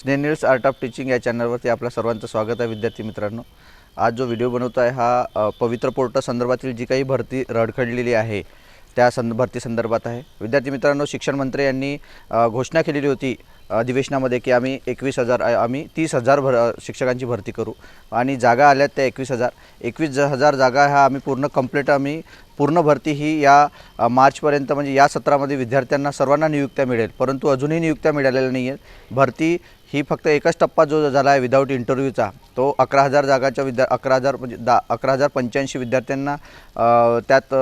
स्नेनिल्स art of teaching या चॅनलवरती आपल्या सर्वांचं स्वागत आहे विद्यार्थी मित्रांनो. आज जो व्हिडिओ बनवतो आहे हा पवित्र पोर्ट संदर्भातील जी काही भरती रडखडलेली आहे त्या संद भरती संदर्भात आहे. विद्यार्थी मित्रांनो शिक्षण मंत्री यांनी घोषणा केलेली होती अधिवेशनामध्ये की आम्ही एकवीस हजार आम्ही तीस हजार भर शिक्षकांची भरती करू. आणि जागा आल्यात त्या एकवीस हजार. एकवीस हजार जागा ह्या आम्ही पूर्ण कंप्लीट आम्ही पूर्ण भरती ही या मार्चपर्यंत म्हणजे या सत्रामध्ये विद्यार्थ्यांना सर्वांना नियुक्त्या मिळेल. परंतु अजूनही नियुक्त्या मिळालेल्या नाही आहेत भरती ही फक्त एकच टप्पा जो झाला आहे विदाऊट इंटरव्ह्यूचा तो अकरा हजार जागाच्या विद्या अकरा हजार म्हणजे दा अकरा हजार पंच्याऐंशी विद्यार्थ्यांना त्यात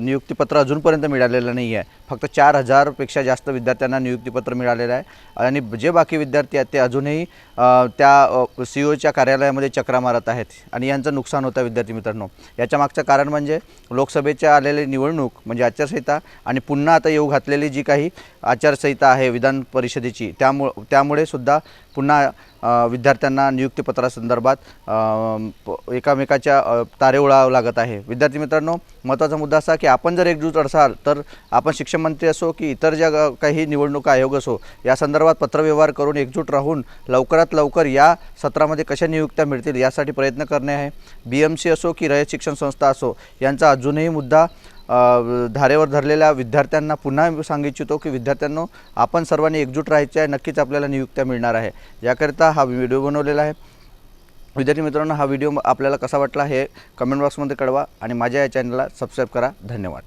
नियुक्तीपत्र अजूनपर्यंत मिळालेलं नाही आहे फक्त चार हजारपेक्षा जास्त विद्यार्थ्यांना नियुक्तीपत्र मिळालेलं आहे. आणि जे बाकी विद्यार्थी आहेत ते अजूनही त्या सी ओच्या कार्यालयामध्ये चक्रा मारत आहेत. आणि यांचं नुकसान होतं विद्यार्थी मित्रांनो. याच्या मागचं कारण म्हणजे विधानसभेच्या आलेली निवडणूक म्हणजे आचारसंहिता आणि पुन्हा आता येऊ घातलेली जी काही आचारसंहिता आहे विधान परिषदेची त्यामुळं त्यामुळे सुद्धा पुन्हा विद्यार्थ्यांना नियुक्तीपत्रासंदर्भात प- एकामेकाच्या तारे ओळावं लागत आहे. विद्यार्थी मित्रांनो महत्त्वाचा मुद्दा असा की आपण जर एकजूट असाल तर आपण शिक्षण मंत्री असो की इतर ज्या काही निवडणूक आयोग असो या संदर्भात पत्रव्यवहार करून एकजूट राहून लवकरात लवकर या सत्रामध्ये कशा नियुक्त्या मिळतील यासाठी प्रयत्न करणे आहे. बी एम सी असो की रयत शिक्षण संस्था असो यांचा अजूनही मुद्दा धारेवर धरलेल्या विद्यार्थ्यांना पुन्हा सांगू इच्छितो की विद्यार्थ्यांनो आपण सर्वांनी एकजूट राहायचे आहे. नक्कीच आपल्याला नियुक्त्या मिळणार आहे. याकरिता हा व्हिडिओ बनवलेला आहे. विद्यार्थी मित्रांनो हा व्हिडिओ आपल्याला कसा वाटला हे कमेंट बॉक्समध्ये कळवा आणि माझ्या या चॅनलला सबस्क्राईब करा. धन्यवाद.